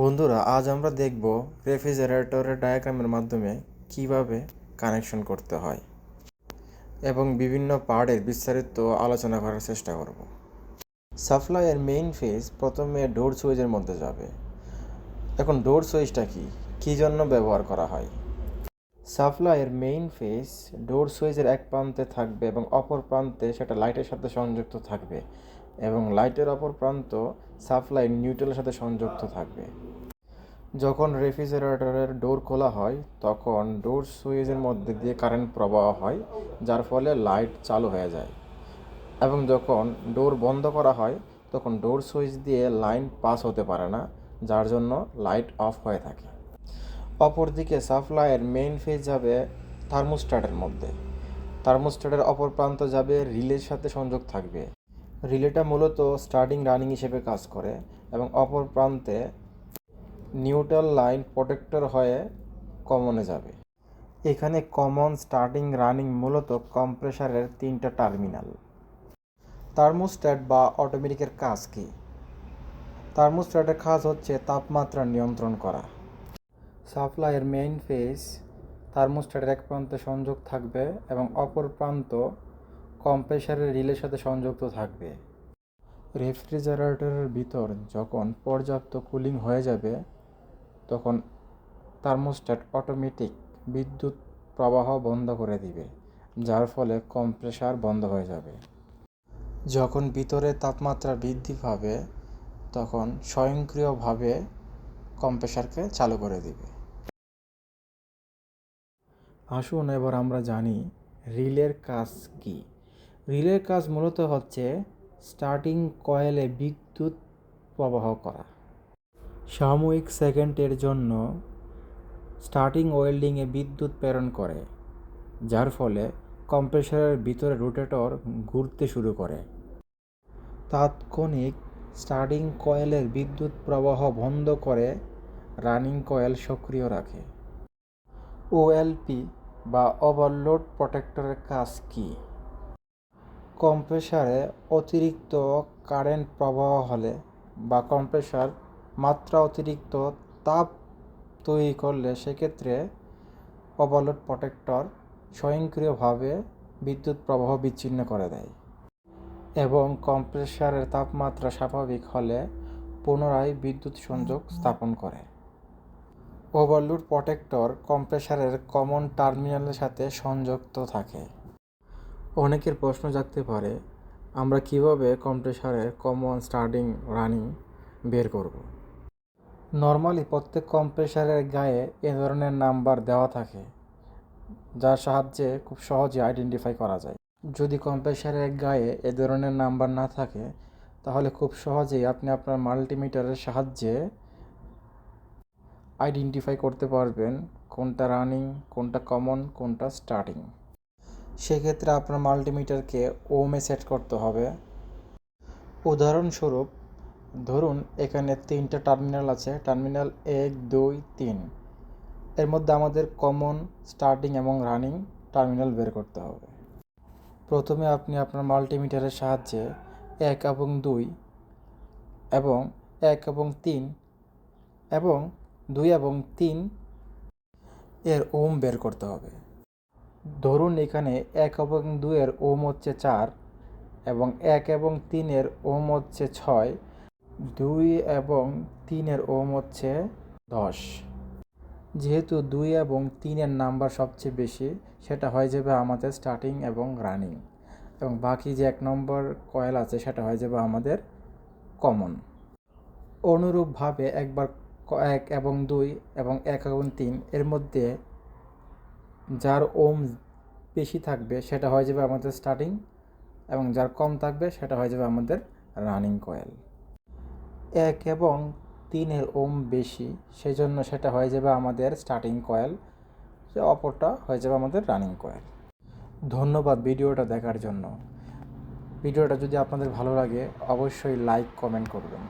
বন্ধুরা, আজ আমরা দেখব রেফ্রিজারেটরের ডায়াগ্রামের মাধ্যমে কীভাবে কানেকশন করতে হয় এবং বিভিন্ন পার্টের বিস্তারিত আলোচনা করার চেষ্টা করব। সাপ্লাইয়ের মেইন ফেজ প্রথমে ডোর সুইচের মধ্যে যাবে। এখন ডোর সুইচটা কি? কী জন্য ব্যবহার করা হয়? সাপ্লাইয়ের মেইন ফেজ ডোর সুইচের এক প্রান্তে থাকবে এবং অপর প্রান্তে সেটা লাইটের সাথে সংযুক্ত থাকবে। এবং লাইটের অপর প্রান্ত সাপ্লাই নিউট্রালের সাথে সংযুক্ত থাকবে। যখন রেফ্রিজারেটরের ডোর খোলা হয়, তখন ডোর সুইচের মধ্যে দিয়ে কারেন্ট প্রবাহ হয়, যার ফলে লাইট চালু হয়ে যায়। এবং যখন ডোর বন্ধ করা হয়, তখন ডোর সুইচ দিয়ে লাইন পাস হতে পারে না, যার জন্য লাইট অফ হয়ে থাকে। অপরদিকে সাপ্লাইয়ের মেইন ফেজ যাবে থার্মোস্ট্যাটের মধ্যে। থার্মোস্ট্যাটের অপর প্রান্ত যাবে রিলের সাথে সংযোগ থাকবে। রিলেটা মূলত স্টার্টিং রানিং হিসেবে কাজ করে এবং অপর প্রান্তে নিউট্রাল লাইন প্রোটেক্টর হয়ে কমনে যাবে। এখানে কমন স্টার্টিং রানিং মূলত কম্প্রেসারের তিনটা টার্মিনাল। থার্মোস্ট্যাট বা অটোমেটিকের কাজ কী? থার্মোস্ট্যাটের কাজ হচ্ছে তাপমাত্রা নিয়ন্ত্রণ করা। সাপ্লাইয়ের মেইন ফেস থার্মোস্ট্যাটের এক প্রান্তে সংযোগ থাকবে এবং অপর প্রান্ত কম্প্রেসারের রিলের সাথে সংযুক্ত থাকবে। রেফ্রিজারেটরের ভিতর যখন পর্যাপ্ত কুলিং হয়ে যাবে, তখন থার্মোস্ট্যাট অটোমেটিক বিদ্যুৎ প্রবাহ বন্ধ করে দিবে, যার ফলে কম্প্রেসার বন্ধ হয়ে যাবে। যখন ভিতরে তাপমাত্রা বৃদ্ধি পাবে, তখন স্বয়ংক্রিয়ভাবে কম্প্রেসারকে চালু করে দিবে। আসুন এবার আমরা জানি রিলের কাজ কি। রিলের কাজ মূলত হচ্ছে স্টার্টিং কয়েলে বিদ্যুৎ প্রবাহ করা। সাময়িক সেকেন্ডের জন্য স্টার্টিং ওয়েল্ডিংয়ে বিদ্যুৎ প্রেরণ করে, যার ফলে কম্প্রেসারের ভিতরে রোটেটর ঘুরতে শুরু করে। তাৎক্ষণিক স্টার্টিং কয়েলের বিদ্যুৎ প্রবাহ বন্ধ করে রানিং কয়েল সক্রিয় রাখে। ওএলপি বা ওভারলোড প্রোটেক্টরের কাজ কী? কম্প্রেসারে অতিরিক্ত কারেন্ট প্রবাহ হলে বা কম্প্রেসার মাত্রা অতিরিক্ত তাপ তৈরি করলে সেক্ষেত্রে ওভারলোড প্রোটেক্টর স্বয়ংক্রিয়ভাবে বিদ্যুৎ প্রবাহ বিচ্ছিন্ন করে দেয় এবং কম্প্রেসারের তাপমাত্রা স্বাভাবিক হলে পুনরায় বিদ্যুৎ সংযোগ স্থাপন করে। ওভারলোড প্রোটেক্টর কম্প্রেসারের কমন টার্মিনালের সাথে সংযুক্ত থাকে। অনেকের প্রশ্ন জাগতে পারে, আমরা কীভাবে কম্প্রেসারের কমন স্টার্টিং রানিং বের করব? নর্মালি প্রত্যেক কম্প্রেসারের গায়ে এ ধরনের নাম্বার দেওয়া থাকে, যার সাহায্যে খুব সহজে আইডেন্টিফাই করা যায়। যদি কম্প্রেসারের গায়ে এ ধরনের নাম্বার না থাকে, তাহলে খুব সহজেই আপনি আপনার মাল্টিমিটারের সাহায্যে আইডেন্টিফাই করতে পারবেন কোনটা রানিং কোনটা কমন কোনটা স্টার্টিং সেক্ষেত্রে আপনার মাল্টিমিটারকে ওমে সেট করতে হবে। উদাহরণস্বরূপ, ধরুন এখানে তিনটা টার্মিনাল আছে, টার্মিনাল এক, দুই, তিন। এর মধ্যে আমাদের কমন, স্টার্টিং এবং রানিং টার্মিনাল বের করতে হবে। প্রথমে আপনি আপনার মাল্টিমিটারের সাহায্যে এক এবং দুই এবং এক এবং তিন এবং দুই এবং তিন এর ওম বের করতে হবে। ধরুন এখানে এক এবং দুইয়ের ওম হচ্ছে চার এবং এক এবং তিনের ওম হচ্ছে ছয়, দুই এবং তিনের ওম হচ্ছে দশ। যেহেতু দুই এবং তিনের নাম্বার সবচেয়ে বেশি, সেটা হয়ে যাবে আমাদের স্টার্টিং এবং রানিং এবং বাকি যে এক নম্বর কয়েল আছে, সেটা হয়ে যাবে আমাদের কমন অনুরূপভাবে একবার এক এবং দুই এবং এক এবং তিন এর মধ্যে যার ওম বেশি থাকবে সেটা হয়ে যাবে আমাদের স্টার্টিং এবং যার কম থাকবে সেটা হয়ে যাবে আমাদের রানিং কয়েল এক এবং তিনের ওম বেশি সেই জন্য সেটা হয়ে যাবে আমাদের স্টার্টিং কয়েল যে অপরটা হয়ে যাবে আমাদের রানিং কয়েল ধন্যবাদ ভিডিওটা দেখার জন্য। ভিডিওটা যদি আপনাদের ভালো লাগে, অবশ্যই লাইক কমেন্ট করবেন।